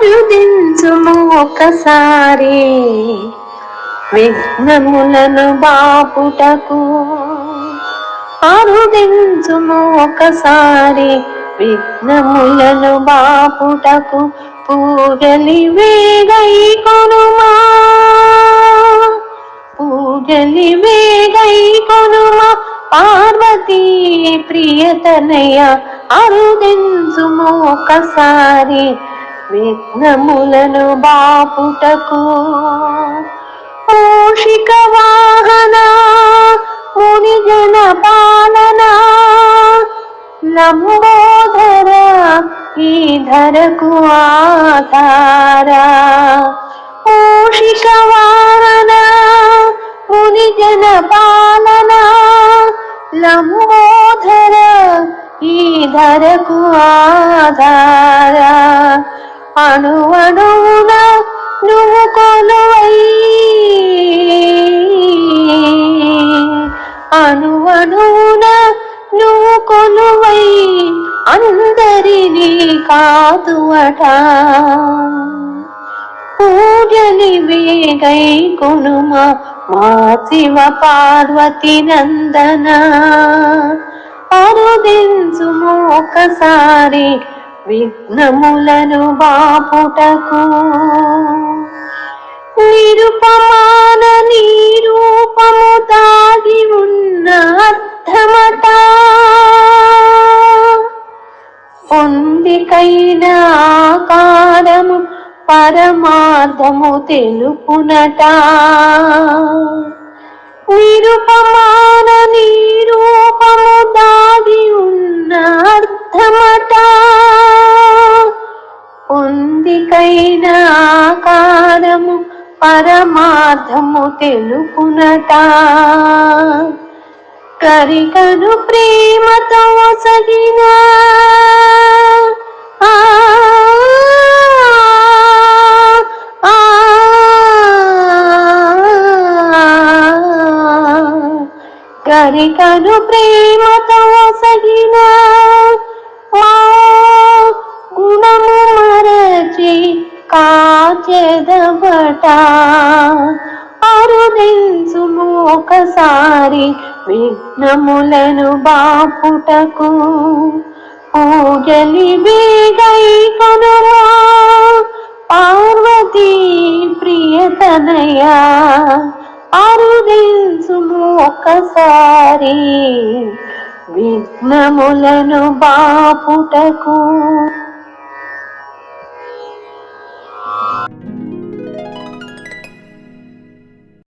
అరుదించుము ఒకసారి. విఘ్నములను బాపుటకు అరుదించుము ఒకసారి. విఘ్నములను బాపుటకు పూజలి వేగై కొనుమా. పూజలి వేగై కొనుమా. పార్వతీ ప్రియతనయ అరుదించుము ఒకసారి. విఘ్నములను బాపుటకు పోషిక వాహన ముని జన పాలన లంబోదర ఈ ధరకు ఆధార పోషిక వాహన ముని జన పాలన లంబోదర ఈ ధరకు ఆధార అణువణువున నువ్వు కొలువై. అణువణువున నువ్వు కొలువై. అందరినీ కాదువట. పూజని వేగై కొనుమ మా శివ పార్వతి నందన. అరుదించుము ఒకసారి విఘ్నములను బాపుటకు. నిరుపమాన నిరూపము దాగి ఉన్న అర్థమత పొందికైన ఆకారము పరమార్థము తెలుపునట. నిరుపమాన నీ పొందికైన ఆకారము పరమార్థము తెలుపునట కరికను ప్రేమతో సగిన కరికను ప్రేమతో సగిన మా గుణము మరచి కాచెదబట అరుదించుము ఒకసారి విఘ్నములను బాపుటకు. పూజలి బీగై కనుమా. పార్వతీ ప్రియతనయా. అరుదించుము ఒకసారి విఘ్నములను బాపుటకు.